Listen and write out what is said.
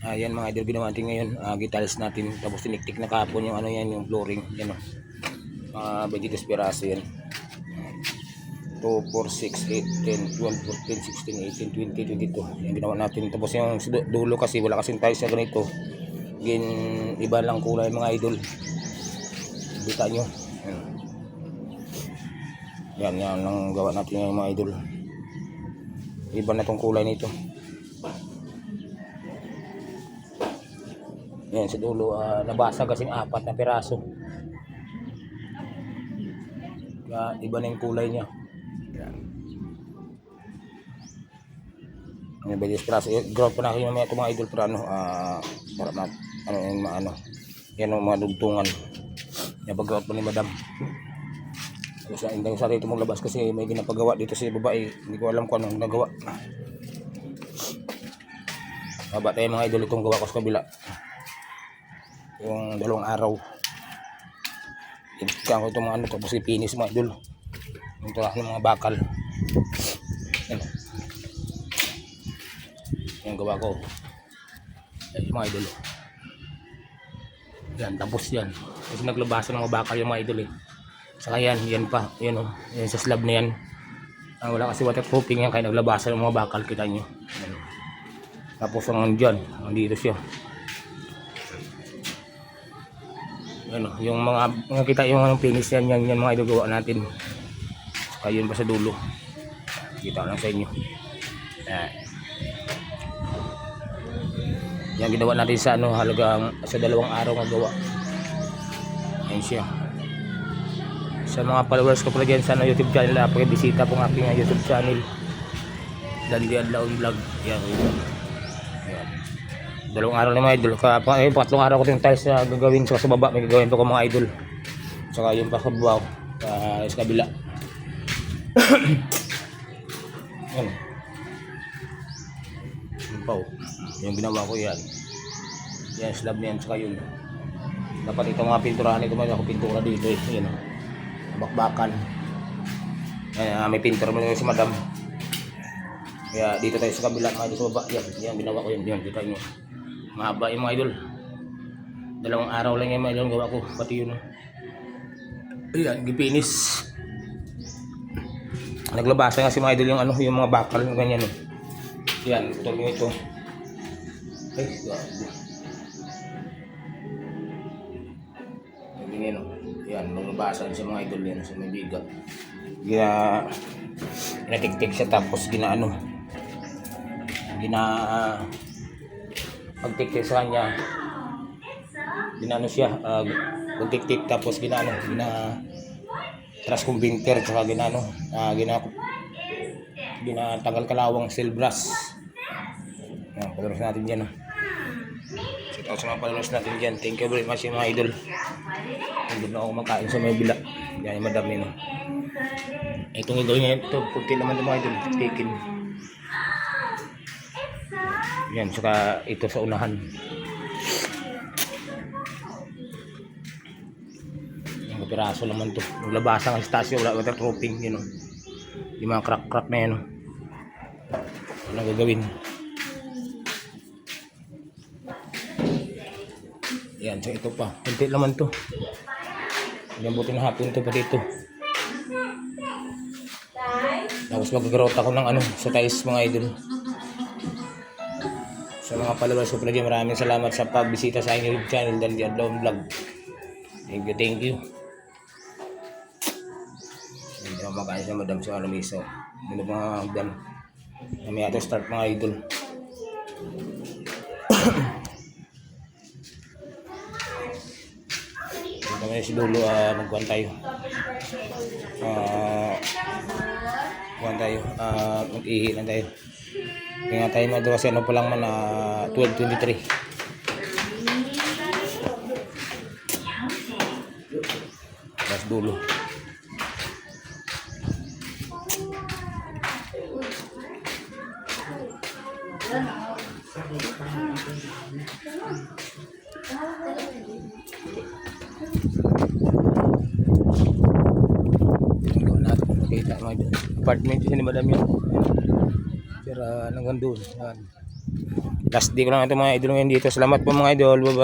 Ayan mga idol ginawa natin ngayon. Uh, gitals natin. Tapos tiniktik na kahapon yung ano yan, yung flooring. Yan o. Mga 22 piraso yan. 2, 4, 6, 8, 10, 12, 14, 16, 18, 20, 22. Yan ginawa natin. Tapos yung dulo kasi wala kasing tiles na ganito. Gin, iba lang kulay mga idol. Kita nyo. Yan. Yan, yan ang gawa natin ngayon mga idol. Iba na tong kulay nito. Yan sa dulo, ah, nabasa kasing apat na piraso. Kaya iba na yung kulay niya. Yan. Ang iba yung piraso. Eh, Ground pa na kayo mamaya ito mga idol pero ano, ah, para ma, ano yung maano. Yan ang mga dugtungan. Yan pag-ground pa ni madam. Tapos sa indang sa rito maglabas kasi may ginapagawa dito sa babae. Hindi ko alam kung anong nagawa. Baba tayo mga idol itong gawa ko sa kabila yung dalawang araw inutukan ko itong mga ano tapos ipinis mga idol. Yung tula ng mga bakal. Yan yung gawa ko. Yan mga idol. Yan tapos yan. Kasi naglabasan ng mga bakal yung mga idol eh. Saka yan yan pa. Yan o yan sa slab na yan. Ah, wala kasi waterproofing yan kaya naglabasan ng mga bakal. Kita nyo. Yan. tapos ang dyan nandito siya ano, yung mga nakita yung anong finish yan, yan, yan mga idol gawa natin. Saka yun pa sa dulo. Kita lang sa inyo. Yan. Yan ginawa natin sa ano, halagang sa dalawang araw nga gawa. Yan siya. Sa mga followers ko pala dyan sa ano, YouTube channel, na bisita po ng aking uh, YouTube channel. Dandi Adlaw Vlog. Yan. Yan. Dalawang araw na mga idol. Ka, pa, eh, patlong araw ko yung tiles na gagawin sa, sa baba. May gagawin pa ko mga idol. Saka yung pa sa buwaw. Uh, sa kabila. yan. Yung pa oh. Yung ginawa ko yan. Yan slab na yan. Saka yun. Dapat itong mga pinturahan ito. May ako pintura dito eh. Yan oh. Bakbakan. Yan, ah, may pintura mo si madam. Kaya dito tayo sa kabila, mga idol sa baba. Yan, yan ginawa ko yun. Yan, kita nyo. Mahaba yung mga idol. Dalawang araw lang yung mga idol gawa ko. Pati yun. Ayan, gipinis. Naglabasa nga si mga idol yung ano, yung mga bakal yung ganyan eh. Yan, ito yung ito. Ay. Ganyan oh. Yan, naglabasa sa mga idol yan sa may bigat. Gina, ginatiktik siya tapos ginaano. Gina, pagtiktik sa kanya ginano siya uh, pagtiktik tapos ginano gina trans convinter tsaka ginano uh, gina ginatanggal kalawang steel brass yan pagkaros natin dyan oh. shout out sa mga pagkaros natin dyan. Thank you very much mga idol. Hindi na ako makain sa may bila. Yan yung madami no. Itong idol ngayon ito puti naman ng mga idol. Tikin yan, saka ito sa unahan. Yung piraso naman to. Yung labasan ng istasyo, wala waterproofing, yun o. Yung mga crack-crack na yan o. Walang gagawin. Yan, so ito pa. Kunti naman to. Yan buti na hapon to pa dito. Tapos magagarot ako ng ano, sa tiles mga idol. Sa mga followers ko pala dyan, maraming salamat sa pagbisita sa YouTube channel dan di Adlaw Vlog. Thank you, thank you. Hindi na makain sa madam sa alamiso. Hindi mga hagdan. Ito start mga idol. Kami si Dulo, uh, magkuhan tayo. Ah, kuhan tayo. Ah, mag-ihi lang tayo. Kaya tayo mga kasi ano pa lang man na 12.23. Tapos dulo. Makita mga apartment kasi ni madam yun. Pero hanggang doon. Last day ko lang ito mga idol. Ngayon dito. Salamat po mga idol. Bye